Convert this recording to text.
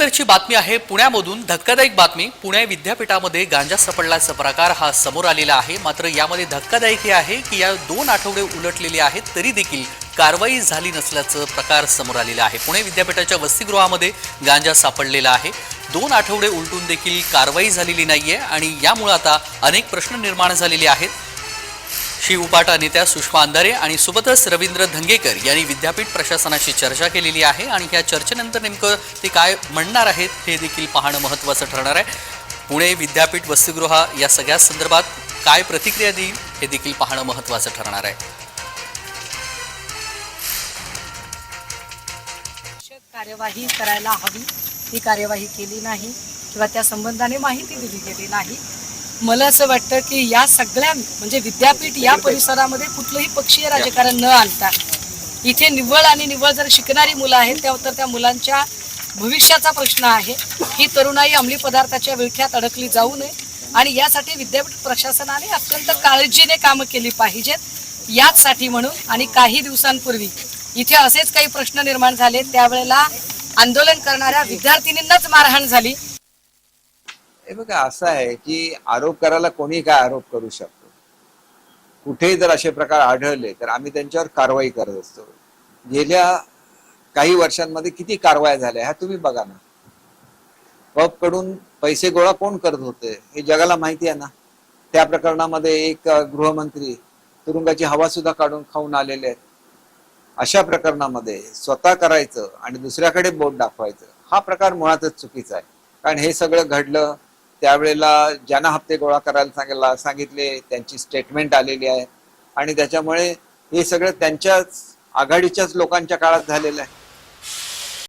त्यानंतरची बातमी आहे पुण्यामधून. धक्कादायक बातमी पुणे विद्यापीठामध्ये गांजा सापडल्याचा प्रकार हा समोर आलेला आहे. मात्र यामध्ये धक्कादायक हे आहे की या दोन आठवडे उलटलेले आहेत तरी देखील कारवाई झाली नसल्याचं प्रकार समोर आलेला आहे. पुणे विद्यापीठाच्या वसतिगृहामध्ये गांजा सापडलेला आहे. दोन आठवडे उलटून देखील कारवाई झालेली नाहीये आणि यामुळे आता अनेक प्रश्न निर्माण झालेले आहेत. शिवपाटा नेत्या सुषमा अंधारे आणि सोबतच रवींद्र धंगेकर यांनी विद्यापीठ प्रशासनाशी चर्चा केलेली आहे आणि या चर्चेनंतर नेमकं ते काय म्हणणार आहेत हे देखील पाहणं महत्त्वाचं ठरणार आहे. पुणे विद्यापीठ वसतिगृह या सगळ्या संदर्भात काय प्रतिक्रिया देईल हे देखील पाहणं महत्त्वाचं ठरणार आहे. कार्यवाही करायला हवी. ती कार्यवाही केली नाही किंवा त्या संबंधाने माहिती दिली गेली नाही. मला असं वाटतं की या सगळ्या म्हणजे विद्यापीठ या परिसरामध्ये कुठलंही पक्षीय राजकारण न आणता इथे निव्वळ आणि निव्वळ जर शिकणारी मुलं आहेत त्या तर त्या मुलांच्या भविष्याचा प्रश्न आहे. ही तरुणाई अंमली पदार्थाच्या विळख्यात अडकली जाऊ नये. आणि यासाठी विद्यापीठ प्रशासनाने अत्यंत काळजीने कामं केली पाहिजेत. याचसाठी म्हणून आणि काही दिवसांपूर्वी इथे असेच काही प्रश्न निर्माण झाले. त्यावेळेला आंदोलन करणाऱ्या विद्यार्थिनींनाच मारहाण झाली. हे बघा असं आहे की आरोप करायला कोणी काय आरोप करू शकतो. कुठेही जर असे प्रकार आढळले तर आम्ही त्यांच्यावर कारवाई करत असतो. गेल्या काही वर्षांमध्ये किती कारवाया झाल्या ह्या तुम्ही बघा ना. पबकडून पैसे गोळा कोण करत होते हे जगाला माहिती आहे ना. त्या प्रकरणामध्ये एक गृहमंत्री तुरुंगाची हवा सुद्धा काढून खाऊन आलेले आहेत. अशा प्रकरणामध्ये स्वतः करायचं आणि दुसऱ्याकडे बोट दाखवायचं हा प्रकार मुळातच चुकीचा आहे. कारण हे सगळं घडलं त्यावेळेला ज्यांना हप्ते गोळा करायला सांगितला सांगितले त्यांची स्टेटमेंट आलेली आहे. आणि त्याच्यामुळे हे सगळं त्यांच्याच आघाडीच्याच लोकांच्या काळात झालेलं आहे.